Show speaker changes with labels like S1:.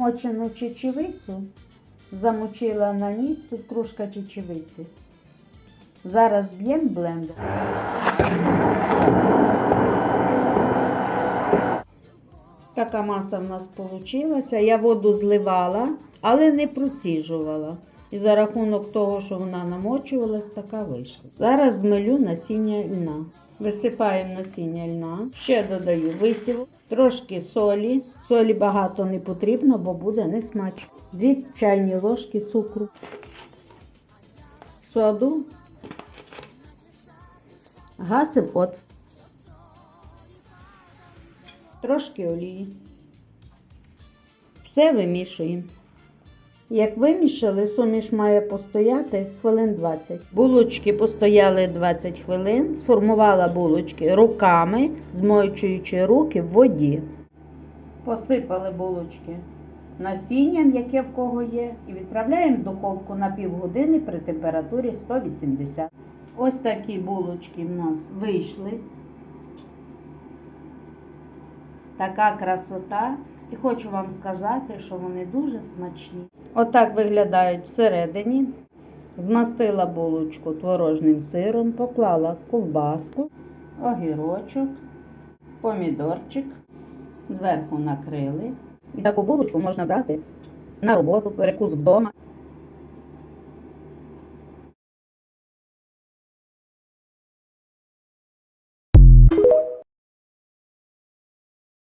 S1: Мочену чечевицю замочила на ніч, тут кружка чечевиці. Зараз б'ємо блендер. Така маса в нас вийшла. Я воду зливала, але не проціжувала. І за рахунок того, що вона намочувалась, така вийшла. Зараз змелю насіння льна. Висипаємо насіння льна. Ще додаю висіву, трошки солі. Солі багато не потрібно, бо буде не смачно. Дві чайні ложки цукру, соду, гасимо оцет, трошки олії. Все вимішуємо. Як вимішали, суміш має постояти хвилин 20. Булочки постояли 20 хвилин, сформувала булочки руками, змочуючи руки в воді. Посипали булочки насінням, яке в кого є, і відправляємо в духовку на півгодини при температурі 180. Ось такі булочки в нас вийшли. Така красота. І хочу вам сказати, що вони дуже смачні. Отак виглядають всередині. Змастила булочку творожним сиром, поклала ковбаску, огірочок, помідорчик, зверху накрили. І таку булочку можна брати на роботу, перекус вдома.